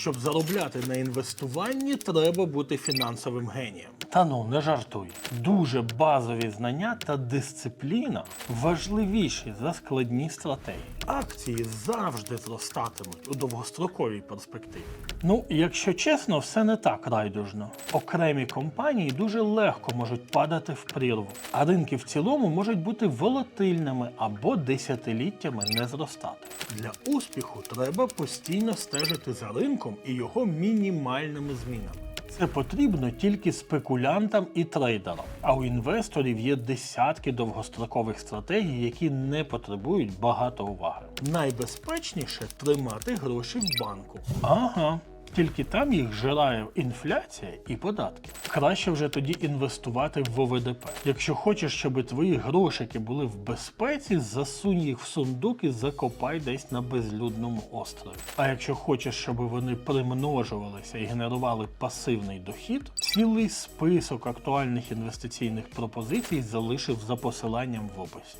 Щоб заробляти на інвестуванні, треба бути фінансовим генієм. Та ну не жартуй. Дуже базові знання та дисципліна важливіші за складні стратегії. Акції завжди зростатимуть у довгостроковій перспективі. Ну, якщо чесно, все не так райдужно. Окремі компанії дуже легко можуть падати в прірву, а ринки в цілому можуть бути волатильними або десятиліттями не зростати. Для успіху треба постійно стежити за ринком і його мінімальними змінами. Це потрібно тільки спекулянтам і трейдерам. А у інвесторів є десятки довгострокових стратегій, які не потребують багато уваги. Найбезпечніше тримати гроші в банку. Ага. Тільки там їх жирає інфляція і податки. Краще вже тоді інвестувати в ОВДП. Якщо хочеш, щоб твої грошики були в безпеці, засунь їх в сундук і закопай десь на безлюдному острові. А якщо хочеш, щоб вони примножувалися і генерували пасивний дохід, цілий список актуальних інвестиційних пропозицій залишив за посиланням в описі.